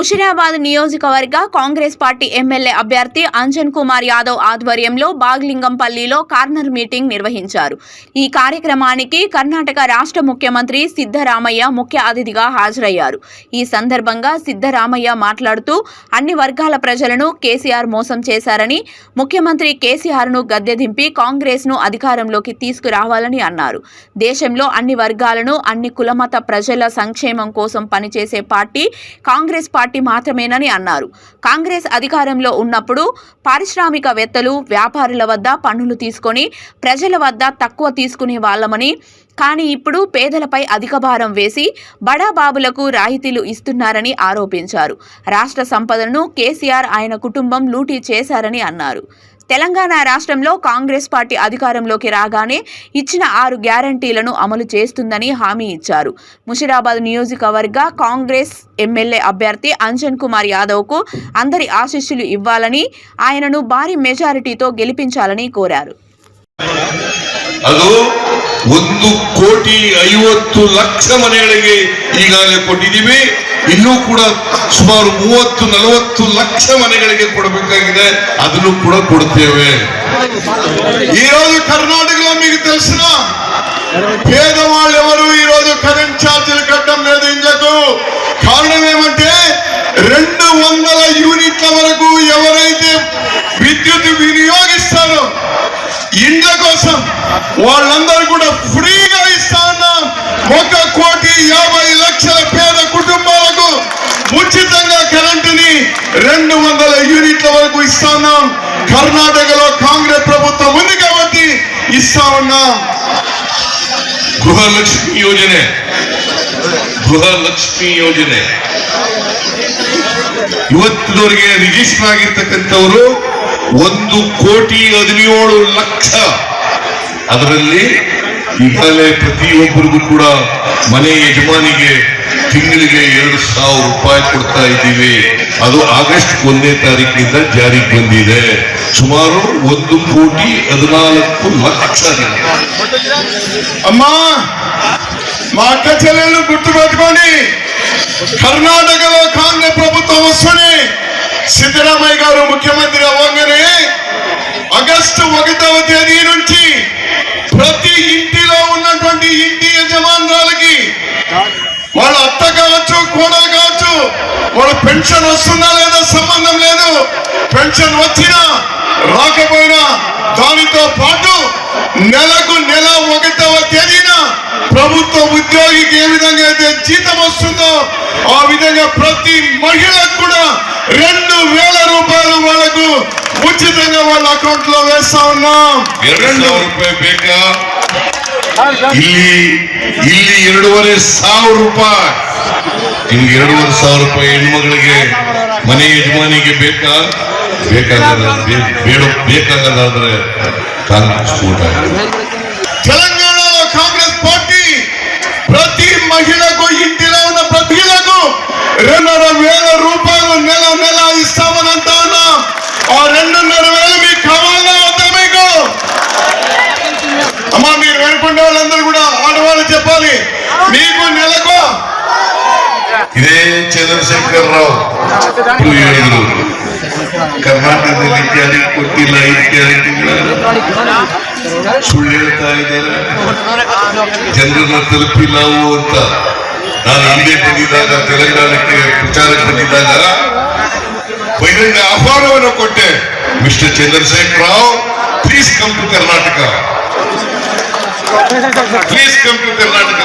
ముషిరాబాద్ నియోజకవర్గ Congress party MLA అభ్యర్థి అంజన్ కుమార్ యాదవ్ ఆధ్వర్యంలో బాగ్లింగంపల్లిలో కార్నర్ మీటింగ్ నిర్వహించారు. ఈ కార్యక్రమానికి కర్ణాటక రాష్ట్ర ముఖ్యమంత్రి సిద్ధరామయ్య ముఖ్య అతిథిగా హాజరయ్యారు. ఈ సందర్భంగా సిద్ధరామయ్య మాట్లాడుతూ అన్ని వర్గాల ప్రజలను కేసీఆర్ మోసం చేశారని ముఖ్యమంత్రి కేసీఆర్ను గద్దె దింపి కాంగ్రెస్ను అధికారంలోకి తీసుకురావాలని అన్నారు. దేశంలో అన్ని వర్గాలను అన్ని కులమత ప్రజల సంక్షేమం కోసం పనిచేసే పార్టీ కాంగ్రెస్ పార్టీ మాత్రమేనని అన్నారు. కాంగ్రెస్ అధికారంలో ఉన్నప్పుడు పారిశ్రామికవేత్తలు వ్యాపారుల వద్ద పన్నులు తీసుకొని ప్రజల వద్ద తక్కువ తీసుకునే వాళ్ళమని కానీ ఇప్పుడు పేదలపై అధిక భారం వేసి బడాబాబులకు రాయితీలు ఇస్తున్నారని ఆరోపించారు. రాష్ట్ర సంపదను కేసీఆర్ ఆయన కుటుంబం లూటీ చేశారని అన్నారు. తెలంగాణ రాష్ట్రంలో కాంగ్రెస్ పార్టీ అధికారంలోకి రాగానే ఇచ్చిన ఆరు గ్యారంటీలను అమలు చేస్తుందని హామీ ఇచ్చారు ముషిరాబాద్ నియోజకవర్గ కాంగ్రెస్ ఎమ్మెల్యే అభ్యర్థి అంజన్ కుమార్ యాదవ్కు అందరి ఆశీస్సులు ఇవ్వాలని ఆయనను భారీ మెజారిటీతో గెలిపించాలని కోరారు ಅದು ಒಂದು ಕೋಟಿ ಐವತ್ತು ಲಕ್ಷ ಮನೆಗಳಿಗೆ ಈಗಾಗಲೇ ಕೊಟ್ಟಿದ್ದೀವಿ ಇನ್ನೂ ಕೂಡ ಸುಮಾರು ಮೂವತ್ತು ನಲವತ್ತು ಲಕ್ಷ ಮನೆಗಳಿಗೆ ಕೊಡಬೇಕಾಗಿದೆ ಅದನ್ನು ಕೂಡ ಕೊಡ್ತೇವೆ. ఈ రోజు కర్ణాటకలో మీకు తెలిసిన పేదవాళ్ళు ఎవరు ఈ రోజు కరెంట్ ఛార్జీలు కట్టడం లేదు ఇండ్లకు కారణం ఏమంటే రెండు వందల యూనిట్ల వరకు ఎవరైతే విద్యుత్ వినియోగిస్తారో ఇండ్ల కోసం వాళ్ళందరూ కూడా ఫ్రీగా ఇస్తారు ఒక కోటి యాభై లక్షల పేద కుటుంబాలకు ఉచితంగా కరెంటుని రెండు వందల యూనిట్ల వరకు ఇస్తా ఉన్నాం కర్ణాటకలో కాంగ్రెస్ ప్రభుత్వం ఉంది కాబట్టి ఇస్తా ఉన్నాం ಗೃಹಲಕ್ಷ್ಮಿ ಯೋಜನೆ ಗೃಹಲಕ್ಷ್ಮಿ ಯೋಜನೆ ಇವತ್ತಿನವರೆಗೆ ರಿಜಿಸ್ಟರ್ ಆಗಿರ್ತಕ್ಕಂಥವರು ಒಂದು ಕೋಟಿ ಹದಿನೇಳು ಲಕ್ಷ ಅದರಲ್ಲಿ ಈಗಾಗಲೇ ಪ್ರತಿಯೊಬ್ಬರಿಗೂ ಕೂಡ ಮನೆ ಯಜಮಾನಿಗೆ ತಿಂಗಳಿಗೆ ಎರಡು ಸಾವಿರ ರೂಪಾಯಿ ಕೊಡ್ತಾ ಇದ್ದೀವಿ ಅದು ಆಗಸ್ಟ್ ಒಂದನೇ ತಾರೀಕಿನಿಂದ ಜಾರಿಗೆ ಬಂದಿದೆ ಸುಮಾರು ಒಂದು ಕೋಟಿ ಹದಿನಾಲ್ಕು ಲಕ್ಷ ಜನ అమ్మా మా అక్క చెల్లెళ్ళు గుర్తుపెట్టుకోండి కర్ణాటకలో కాంగ్రెస్ ప్రభుత్వం వస్తుంది సిద్ధరామయ్య గారు ముఖ్యమంత్రి అవ్వగానే ఆగస్టు ఒకటవ తేదీ నుంచి ప్రతి ఇంటిలో ఉన్నటువంటి ఇంటి యజమానురాలకి వాళ్ళ అత్త కావచ్చు కోడలు కావచ్చు వాళ్ళ పెన్షన్ వస్తుందా లేదా సంబంధం లేదు. పెన్షన్ వచ్చినా రాకపోయినా దానితో పాటు నెలకు నెల ఒకటవ తేదీన ప్రభుత్వ ఉద్యోగికి ఏ విధంగా అయితే జీతం వస్తుందో ఆ విధంగా ప్రతి మహిళకు కూడా రెండు వేల రూపాయలు వాళ్ళకు ఉచితంగా వాళ్ళ అకౌంట్ లో వేస్తా ఉన్నాం ಎರಡು రెండు ಸಾವಿರ ರೂಪಾಯಿ ಬೇಕಾ ಇಲ್ಲಿ ಇಲ್ಲಿ ಎರಡೂವರೆ ಸಾವಿರ ರೂಪಾಯಿ ನಿಮ್ಗೆ ಎರಡೂವರೆ ಸಾವಿರ ರೂಪಾಯಿ ಹೆಣ್ಮಗಳಿಗೆ ಮನೆ ಯಜಮಾನಿಗೆ ಬೇಕಾ ಬೇಕಾಗದ ಬೇಡ ಬೇಕಾಗದಾದ್ರೆ ಕಾಂಗ್ರೆಸ್ ಓಟ್ ಹಾಕಿ. తెలంగాణలో కాంగ్రెస్ పార్టీ ప్రతి మహిళకు ఇంటిలో ఉన్న ప్రతి మహిళకు రెండున్నర వేల ಇದೇ ಚಂದ್ರಶೇಖರ್ ರಾವ್ ಹೇಳಿದ್ರು. ಕರ್ನಾಟಕದಲ್ಲಿ ಇತ್ಯಾದಿ ಕೊಟ್ಟಿಲ್ಲ ಇತ್ಯಾದಿ ಸುಳ್ಳು ಹೇಳ್ತಾ ಇದ್ದಾರೆ. ಜನರನ್ನ ತಲುಪಿಲ್ಲ ಅಂತ. ನಾನು ಹಿಂದೆ ಬಂದಿದ್ದಾಗ ತೆಲಂಗಾಣಕ್ಕೆ ಪ್ರಚಾರಕ್ಕೆ ಬಂದಿದ್ದಾಗ ಬಹಿರಂಗ ಆಹ್ವಾನವನ್ನು ಕೊಟ್ಟೆ. Mister Chandrashekar Rao please come to Karnataka please come to Karnataka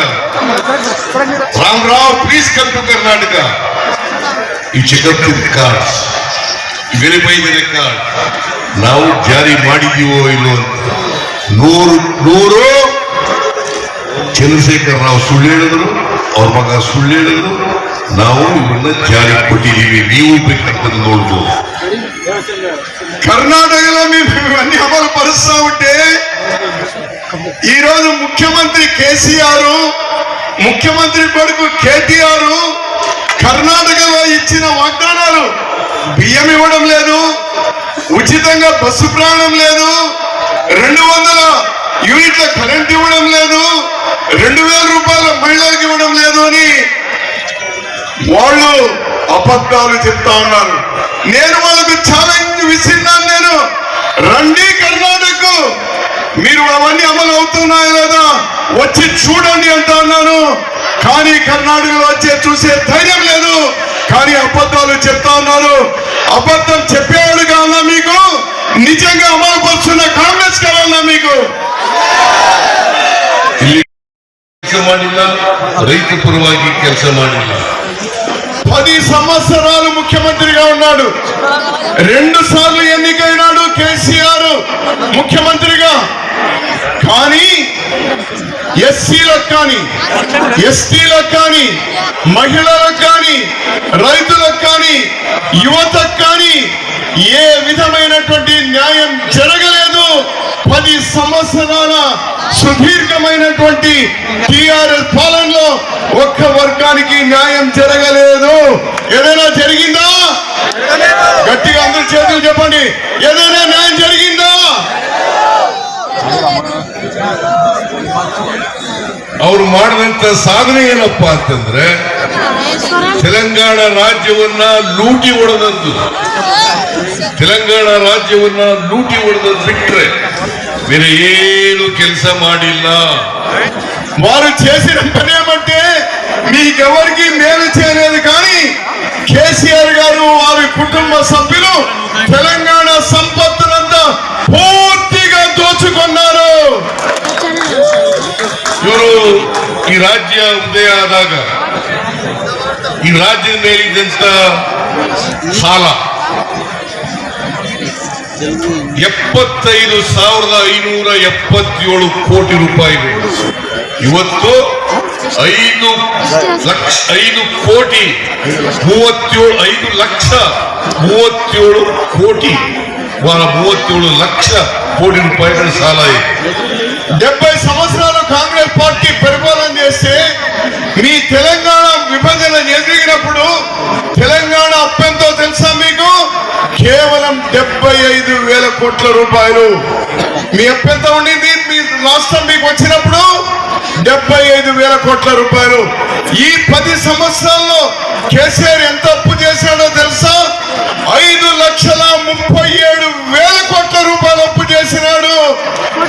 Ramarao please come to Karnataka ಈ ಚೆಕಪ್ ಕಾರ್ಡ್ ವೆರಿಫೈ ಮೇಲೆ ಕಾರ್ಡ್ ನಾವು ಜಾರಿ ಮಾಡಿದೀವೋ ಇಲ್ಲೋ ಅಂತ ನೂರು ನೂರು ಚಂದ್ರಶೇಖರ್ ರಾವ್ ಸುಳ್ಳು ಹೇಳಿದ್ರು ಅವ್ರ ಮಗ ಸುಳ್ಳು ಹೇಳಿದ್ರು ನಾವು ಇವನ್ನ ಜಾರಿ ಕೊಟ್ಟಿದ್ದೀವಿ ನೀವು ಬೇಕಂತ ನೋಡ್ಬೋದು ಕರ್ನಾಟಕದಲ್ಲಿ ಅಮಲು ಪರಿಸ್ತಾ ಉಂಟೆ ఈ రోజు ముఖ్యమంత్రి కేసీఆర్ ముఖ్యమంత్రి కొడుకు కేటీఆర్ కర్ణాటకలో ఇచ్చిన వాగ్దానాలు బియ్యం ఇవ్వడం లేదు ఉచితంగా బస్సు ప్రయాణం లేదు రెండు వందల యూనిట్ల కరెంట్ ఇవ్వడం లేదు రెండు వేల రూపాయల మహిళలకు ఇవ్వడం లేదు అని వాళ్ళు అబద్ధాలు చెప్తా ఉన్నారు. నేను వాళ్ళకు ఛాలెంజ్ విసిరినాను నేను రండి కర్ణాటకకు మీరు అవన్నీ అమలు అవుతున్నాయా లేదా వచ్చి చూడండి అంటా ఉన్నాను కానీ కర్ణాటకలో వచ్చే చూసే ధైర్యం లేదు కానీ అబద్ధాలు చెప్తా ఉన్నారు అబద్ధం చెప్పేవాడు కావాలా మీకు నిజంగా అమలు పరుచున్న కాంగ్రెస్ కావాలా మీకు ಇಲ್ಲಿ ಕೆಲಸ ಮಾಡಿಲ್ಲ ರೈತ ಪರವಾಗಿ ಕೆಲಸ ಮಾಡಿಲ್ಲ పది సంవత్సరాలు ముఖ్యమంత్రిగా ఉన్నాడు రెండు సార్లు ఎన్నికైనాడు కేసీఆర్ ఎస్సీలకు కానీ ఎస్టీలకు కానీ మహిళలకు కానీ రైతులకు కానీ యువతకు కానీ ఏ విధమైనటువంటి న్యాయం జరగలేదు. పది సంవత్సరాల సుదీర్ఘమైనటువంటి టిఆర్ఎస్ పాలనలో ఒక్క వర్గానికి న్యాయం జరగలేదు. ఏదైనా ಮಾಡಿದಂತ ಸಾಧನೆ ಏನಪ್ಪ ಅಂತಂದ್ರೆ ತೆಲಂಗಾಣ ರಾಜ್ಯವನ್ನ ಲೂಟಿ ಹೊಡೆದದ್ದು ತೆಲಂಗಾಣ ರಾಜ್ಯವನ್ನ ಲೂಟಿ ಹೊಡೆದದ್ದು ಬಿಟ್ರೆ ಬೇರೆ ಏನು ಕೆಲಸ ಮಾಡಿಲ್ಲ వారు చేసిన పని ఏమంటే మీకెవరికి మేలు చేయలేదు కానీ కేసీఆర్ గారు వారి కుటుంబ సభ్యులు తెలంగాణ సంపత్తులంతా పూర్తిగా దోచుకున్నారు ಇವರು ಈ ರಾಜ್ಯ ಉದಯ ಆದಾಗ ಈ ರಾಜ್ಯದ ಮೇಲಿದ್ದಂತ ಸಾಲ ಎಪ್ಪತ್ತೈದು ಸಾವಿರದ ಐನೂರ ಎಪ್ಪತ್ತೇಳು ಕೋಟಿ ರೂಪಾಯಿಗಳು ಇವತ್ತು ಐದು ಲಕ್ಷ, ಐದು ಕೋಟಿ, ಮೂವತ್ತೇಳು, ಐದು ಲಕ್ಷ, ಮೂವತ್ತೇಳು ಕೋಟಿ ಮೂವತ್ತೇಳು ಲಕ್ಷ కోటికి పైన సాలాయి డెబ్బై సంవత్సరాలు కాంగ్రెస్ పార్టీ పరిపాలన చేస్తే మీ తెలంగాణ విభజన ఎదిగినప్పుడు తెలంగాణ అప్పెంతో తెలుసా మీకు? కేవలం డెబ్బై ఐదు వేల కోట్ల రూపాయలు. మీ అప్పెంత ఉండింది మీ రాష్ట్రం మీకు వచ్చినప్పుడు డెబ్బై ఐదు వేల కోట్ల రూపాయలు. ఈ పది సంవత్సరాల్లో కేసీఆర్ ఎంత అప్పు చేశాడో తెలుసా? ఐదు లక్షల చేసినాడు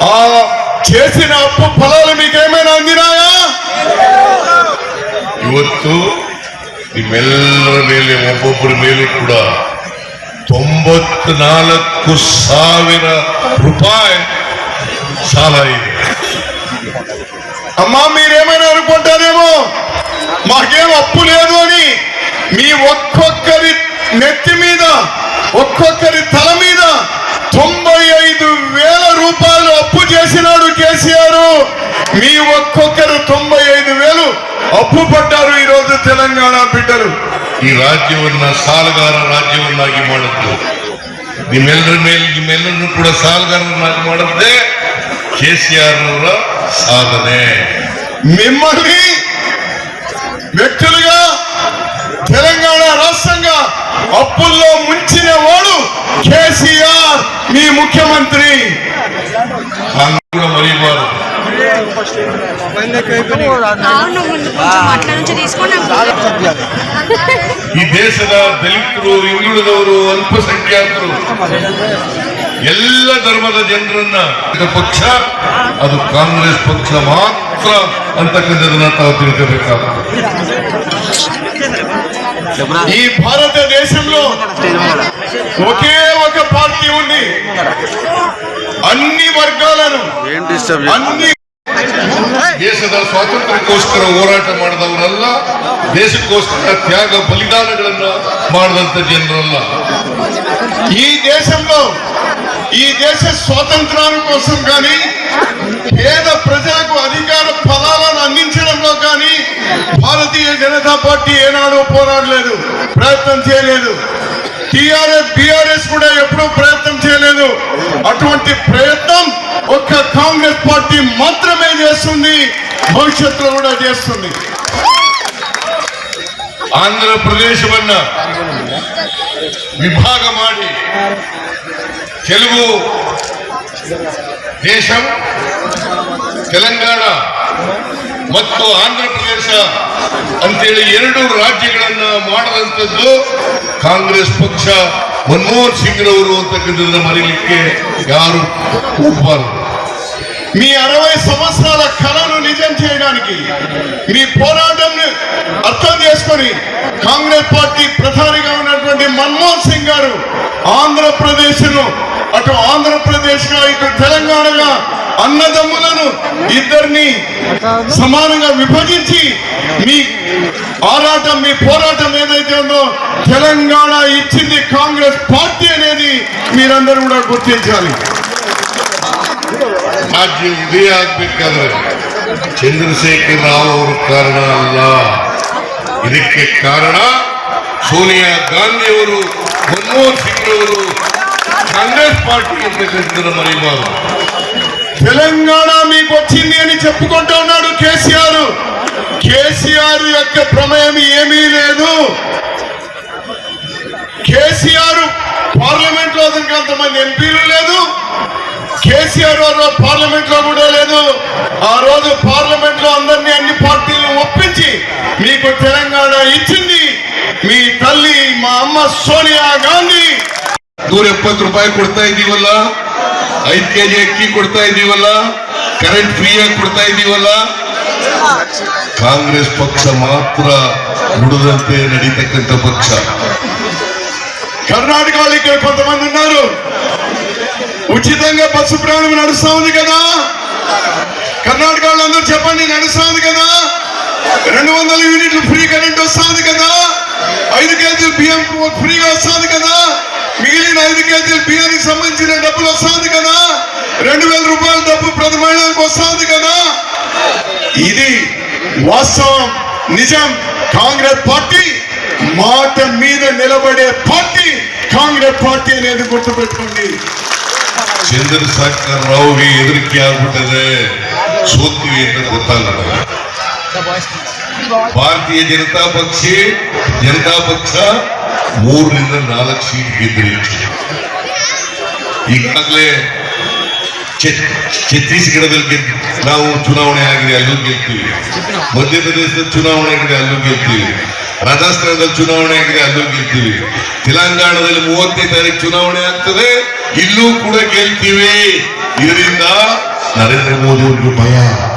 ఆ చేసిన అప్పు ఫలాలు మీకేమైనా అందినాయా ಇವತ್ತು ನಿಮ್ಮೆಲ್ಲರ ಮೇಲೆ ಒಬ್ಬೊಬ್ಬರ ಮೇಲೆ ಕೂಡ ತೊಂಬತ್ನಾಲ್ಕು ಸಾವಿರ ರೂಪಾಯಿ ಸಾಲ ಇದೆ అమ్మా మీరేమైనా అనుకుంటారేమో మాకేం అప్పు లేదు అని మీ ఒక్కొక్కరి నెత్తి మీద ఒక్కొక్కరి తల మీద చేసినాడు కేసీఆర్ మీ ఒక్కొక్కరు తొంభై ఐదు వేలు అప్పు పడ్డారు ఈ రోజు తెలంగాణ బిడ్డలు ಈ ರಾಜ್ಯವನ್ನ ಸಾಲಗಾರ ರಾಜ್ಯವನ್ನಾಗಿ ಮಾಡಿದ್ದು ನಿಮ್ಮೆಲ್ಲರ ಮೇಲೆ ನಿಮ್ಮೆಲ್ಲರನ್ನು ಕೂಡ ಸಾಲಗಾರರನ್ನಾಗಿ ಮಾಡದ್ದೇ ಕೆ ಸಿ ಆರ್ ಅವರ ಸಾಧನೆ మిమ్మల్ని వ్యక్తులుగా తెలంగాణ రాష్ట్రంగా అప్పుల్లో ముంచిన వాడు కేసీఆర్ మీ ముఖ్యమంత్రి ನಾನು ಕೂಡ ಮರಿಬಾರದು అవును ముందు కొంచెం అట్లా నుంచి తీసుకొని ಈ ದೇಶದ ದಲಿತರು ಹಿಂದುಳಿದವರು ಅಲ್ಪಸಂಖ್ಯಾತರು ಎಲ್ಲ ಧರ್ಮದ ಜನರನ್ನ ಇದು ಪಕ್ಷ ಅದು ಕಾಂಗ್ರೆಸ್ ಪಕ್ಷ ಮಾತ್ರ ಅಂತಕ್ಕಂಥದನ್ನ ತಾವು ತಿಳ್ಕೋಬೇಕಾಗ್ತದೆ ఈ భారతదేశంలో ఒకే ఒక పార్టీ ఉంది అన్ని వర్గాలను అన్ని ದೇಶದ ಸ್ವಾತಂತ್ರ್ಯಕ್ಕೋಸ್ಕರ ಹೋರಾಟ ಮಾಡಿದವರಲ್ಲ ದೇಶಕ್ಕೋಸ್ಕರ ತ್ಯಾಗ ಬಲಿದಾನಗಳನ್ನ ಮಾಡಿದಂತ ಜನರಲ್ಲ ఈ దేశంలో ఈ దేశ స్వాతంత్రాల కోసం కానీ పేద ప్రజలకు అధికార ఫలాలను అందించడంలో కానీ భారతీయ జనతా పార్టీ ఏనాడు పోరాడలేదు ప్రయత్నం చేయలేదు. టిఆర్ఎస్ బిఆర్ఎస్ కూడా ఎప్పుడూ ప్రయత్నం చేయలేదు. అటువంటి ప్రయత్నం ఒక్క కాంగ్రెస్ పార్టీ మాత్రమే చేస్తుంది భవిష్యత్తులో కూడా చేస్తుంది. ఆంధ్రప్రదేశ్ వల్ల విభాగం ఆడి తెలుగు దేశం తెలంగాణ ಮತ್ತು ಆಂಧ್ರ ಪ್ರದೇಶ ಅಂತೇಳಿ ಎರಡು ರಾಜ್ಯಗಳನ್ನ ಮಾಡದಂತದ್ದು ಕಾಂಗ್ರೆಸ್ ಪಕ್ಷ ಮನಮೋಹನ್ ಸಿಂಗ್ರವರು ಅಂತಕ್ಕಂಥದ್ದನ್ನ ಮರೀಲಿಕ್ಕೆ ಯಾರು ಒಪ್ಪಬಾರದು మీ అరవై సంవత్సరాల కళను నిజం చేయడానికి మీ పోరాటం అర్థం చేసుకొని కాంగ్రెస్ పార్టీ ప్రధానిగా ఉన్నటువంటి మన్మోహన్ సింగ్ గారు ఆంధ్రప్రదేశ్ ను అటు ఆంధ్రప్రదేశ్ గా ఇటు తెలంగాణగా అన్నదమ్ములను ఇద్దరిని సమానంగా విభజించి మీ ఆరాటం మీ పోరాటం ఏదైతే ఉందో తెలంగాణ ఇచ్చింది కాంగ్రెస్ పార్టీ అనేది మీరందరూ కూడా గుర్తించాలి ರಾಜ್ಯ ಇದೇ ಆಗ್ಬೇಕಾದ್ರೆ ಚಂದ್ರಶೇಖರ್ ರಾವ್ ಅವರು ಕಾರಣ ಅಲ್ಲ ಇದಕ್ಕೆ ಕಾರಣ ಸೋನಿಯಾ ಗಾಂಧಿ ಅವರು ಮನಮೋಹನ್ ಸಿಂಗ್ ಅವರು కాంగ్రెస్ పార్టీకి మరి తెలంగాణ మీకు వచ్చింది అని చెప్పుకుంటూ ఉన్నాడు కేసీఆర్. కేసీఆర్ యొక్క ప్రమేయం ఏమీ లేదు. కేసీఆర్ పార్లమెంట్లో అంత అంతమంది ఎంపీలు లేదు. కేసీఆర్ వారు పార్లమెంట్లో కూడా లేదు. ఆ రోజు పార్లమెంట్లో అందరినీ అన్ని పార్టీలు ఒప్పించి మీకు తెలంగాణ ఇచ్చింది. మీ తల్లి మా అమ్మ సోనియా గాంధీ. ನೂರ ಎಪ್ಪತ್ತು ರೂಪಾಯಿ ಕೊಡ್ತಾ ಇದೀವಲ್ಲ ಐದ್ ಕೆಜಿ ಅಕ್ಕಿ ಕೊಡ್ತಾ ಇದೀವಲ್ಲ ಕರೆಂಟ್ ಫ್ರೀಯಾಗಿ ಕೊಡ್ತಾ ಇದೀವಲ್ಲ ಕಾಂಗ್ರೆಸ್ ಪಕ್ಷ ಮಾತ್ರ ನುಡಿದಂತೆ ನಡೀತಕ್ಕಂಥ ಪಕ್ಷ కర్ణాటక వాళ్ళు ఇక్కడ కొంతమంది ఉన్నారు ఉచితంగా బస్సు ప్రయాణం నడుస్తా ఉంది కదా కర్ణాటక వాళ్ళందరూ చెప్పండి నడుస్తా ఉంది కదా రెండు వందల యూనిట్లు ఫ్రీ కరెంట్ వస్తుంది కదా ఐదు కేజీలు బియ్యం ఫ్రీగా వస్తుంది కదా మిగిలిన ఐదు కేజీలు బియ్యానికి సంబంధించిన డబ్బులు వస్తుంది కదా రెండు వేల రూపాయల డబ్బు ప్రతి మహిళలకు వస్తుంది కదా ఇది వాస్తవం నిజం కాంగ్రెస్ పార్టీ మాట మీద నిలబడే పార్టీ కాంగ్రెస్ ಪಾರ್ಟಿ అనేది గుర్తుపెట్టుకోండి ಚಂದ್ರಶೇಖರ್ ರಾವ್ಗೆ ಹೆದರಿಕೆ ಆಗ್ಬಿಟ್ಟದೆ ಸೋತ್ವಿ ಅಂತ ಗೊತ್ತಾಗಲ್ಲ ಭಾರತೀಯ ಜನತಾ ಪಕ್ಷ ಜನತಾ ಪಕ್ಷ ಮೂರರಿಂದ ನಾಲ್ಕು ಸೀಟ್ ಗೆದ್ರಿ ಈಗಾಗಲೇ ಛತ್- ಛತ್ತೀಸ್ಗಢದಲ್ಲಿ ನಾವು ಚುನಾವಣೆ ಆಗಿದೆ, ಅಲ್ಲೂ ಗೆಲ್ತೀವಿ. ಮಧ್ಯಪ್ರದೇಶದಲ್ಲಿ ಚುನಾವಣೆ ಆಗಿದೆ, ಅಲ್ಲೂ ಗೆಲ್ತೀವಿ. ರಾಜಸ್ಥಾನದಲ್ಲಿ ಚುನಾವಣೆ ಆಗಿದೆ, ಅಲ್ಲೂ ಗೆಲ್ತೀವಿ. ತೆಲಂಗಾಣದಲ್ಲಿ ಮೂವತ್ತನೇ ತಾರೀಕು ಚುನಾವಣೆ ಆಗ್ತದೆ, ಇಲ್ಲೂ ಕೂಡ ಗೆಲ್ತೀವಿ. ಇದರಿಂದ ನರೇಂದ್ರ ಮೋದಿ ಅವರಿಗೆ ಭಯ.